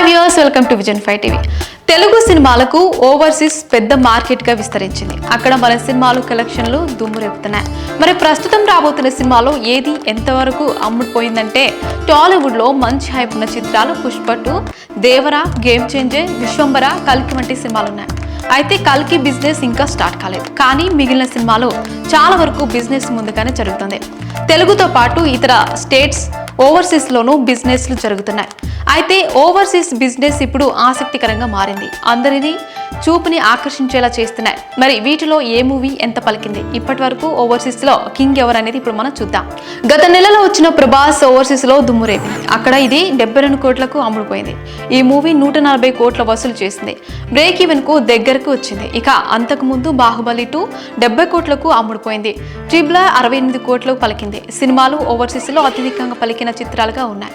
Hi viewers welcome to vision five TV Telugu సినిమాలకు overseas పెద్ద మార్కెట్గా విస్తరించింది. అక్కడ మన సినిమాలు కలెక్షన్లు దుమ్ము రేపుతున్నాయి మరి ప్రస్తుతం రాబోతున్న సినిమాలో ఏది ఎంతవరకు అమ్ముడుపోయిందంటే టాలీవుడ్లో మంచి హైప్ ఉన్న చిత్రాలు పుష్పటు దేవర గేమ్ చేంజర్ విశ్వంబర కల్కి వంటి సినిమాలు ఉన్నాయి అయితే కల్కి బిజినెస్ ఇంకా స్టార్ట్ కాలేదు. కానీ మిగిలిన సినిమాలో చాలా వరకు బిజినెస్ ముందుగానే జరుగుతుంది. తెలుగుతో పాటు ఇతర స్టేట్స్ ఓవర్సీస్లోనూ బిజినెస్లు జరుగుతున్నాయి. అయితే ఓవర్సీస్ బిజినెస్ ఇప్పుడు ఆసక్తికరంగా మారింది. అందరినీ చూపుని ఆకర్షించేలా చేస్తున్నాయి. మరి వీటిలో ఏ మూవీ ఎంత పలికింది? ఇప్పటి వరకు ఓవర్సీస్లో కింగ్ ఎవరు అనేది ఇప్పుడు మనం చూద్దాం. గత నెలలో వచ్చిన ప్రభాస్ ఓవర్సీస్లో దుమ్మురేపింది. అక్కడ ఇది డెబ్బై రెండు కోట్లకు అమ్ముడుపోయింది. ఈ మూవీ నూట నలభై కోట్ల వసూలు చేసింది. బ్రేక్ ఈవెన్కు దగ్గరకు వచ్చింది. ఇక అంతకు ముందు బాహుబలి టూ డెబ్బై కోట్లకు అమ్ముడుపోయింది. ట్రిబ్లా అరవై ఎనిమిది కోట్లకు పలికింది. సినిమాలు ఓవర్సీస్లో అత్యధికంగా పలికిన చిత్రాలుగా ఉన్నాయి.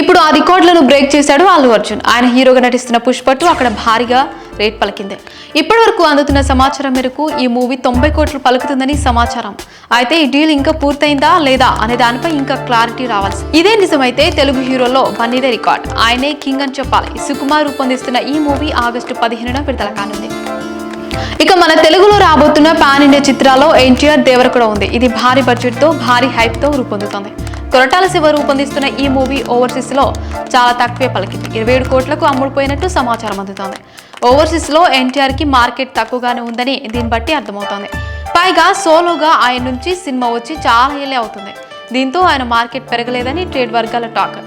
ఇప్పుడు ఆ రికార్డులను బ్రేక్ చేశాడు అల్లు అర్జున్. ఆయన హీరోగా నటిస్తున్న పుష్పట్టు అక్కడ భారీగా రేట్ పలికింది. ఇప్పటి వరకు అందుతున్న సమాచారం మేరకు ఈ మూవీ తొంభై కోట్లు పలుకుతుందని సమాచారం. అయితే ఈ డీల్ ఇంకా పూర్తయిందా లేదా అనే దానిపై ఇంకా క్లారిటీ రావాల్సి ఇదే నిజమైతే తెలుగు హీరోలో బన్నీదే రికార్డ్. ఆయనే కింగ్ అని చెప్పాలి. సుకుమార్ రూపొందిస్తున్న ఈ మూవీ ఆగస్టు పదిహేనున విడుదల కానుంది. ఇక మన తెలుగులో రాబోతున్న పాన్ ఇండియా చిత్రాల్లో ఎన్టీఆర్ దేవర కూడా ఉంది. ఇది భారీ బడ్జెట్తో భారీ హైప్తో రూపొందుతుంది. కొరటాల శివ రూపొందిస్తున్న ఈ మూవీ ఓవర్సీస్లో చాలా తక్కువే పలికింది. ఇరవై ఏడు కోట్లకు అమ్ముడుపోయినట్టు సమాచారం అందుతోంది. ఓవర్సీస్లో ఎన్టీఆర్కి మార్కెట్ తక్కువగానే ఉందని దీన్ని బట్టి అర్థమవుతోంది. పైగా సోలోగా ఆయన నుంచి సినిమా వచ్చి చాలా ఏళ్ళే అవుతుంది. దీంతో ఆయన మార్కెట్ పెరగలేదని ట్రేడ్ వర్గాల టాక్.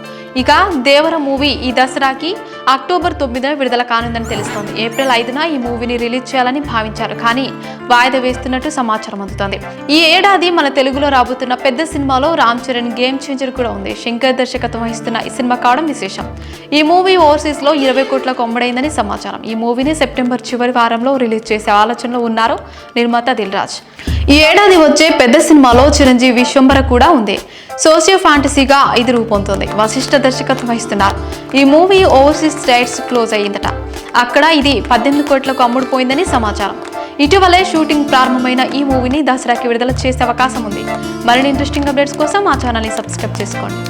ఇక దేవర మూవీ ఈ దసరాకి అక్టోబర్ తొమ్మిదిన విడుదల కానుందని తెలుస్తోంది. ఏప్రిల్ ఐదున ఈ మూవీని రిలీజ్ చేయాలని భావించారు. కానీ వాయిదా వేస్తున్నట్టు సమాచారం అందుతోంది. ఈ ఏడాది మన తెలుగులో రాబోతున్న పెద్ద సినిమాలో రామ్ చరణ్ గేమ్ చేంజర్ కూడా ఉంది. శంకర్ దర్శకత్వం వహిస్తున్న ఈ సినిమా కావడం విశేషం. ఈ మూవీ ఓవర్సీస్లో ఇరవై కోట్లకు కొమ్మడైందని సమాచారం. ఈ మూవీని సెప్టెంబర్ చివరి వారంలో రిలీజ్ చేసే ఆలోచనలో ఉన్నారు నిర్మాత దిల్ రాజ్ ఈ ఏడాది వచ్చే పెద్ద సినిమాలో చిరంజీవి విశ్వంబర కూడా ఉంది. సోషియో ఫ్యాంటసీగా ఇది రూపొందుతుంది. వశిష్ఠ దర్శకత్వం వహిస్తున్నారు. ఈ మూవీ ఓవర్సీస్ రైట్స్ క్లోజ్ అయ్యిందట. అక్కడ ఇది పద్దెనిమిది కోట్లకు అమ్ముడుపోయిందని సమాచారం. ఇటీవలే షూటింగ్ ప్రారంభమైన ఈ మూవీని దసరాకి విడుదల చేసే అవకాశం ఉంది. మరిన్ని ఇంట్రెస్టింగ్ అప్డేట్స్ కోసం మా ఛానల్ని సబ్స్క్రైబ్ చేసుకోండి.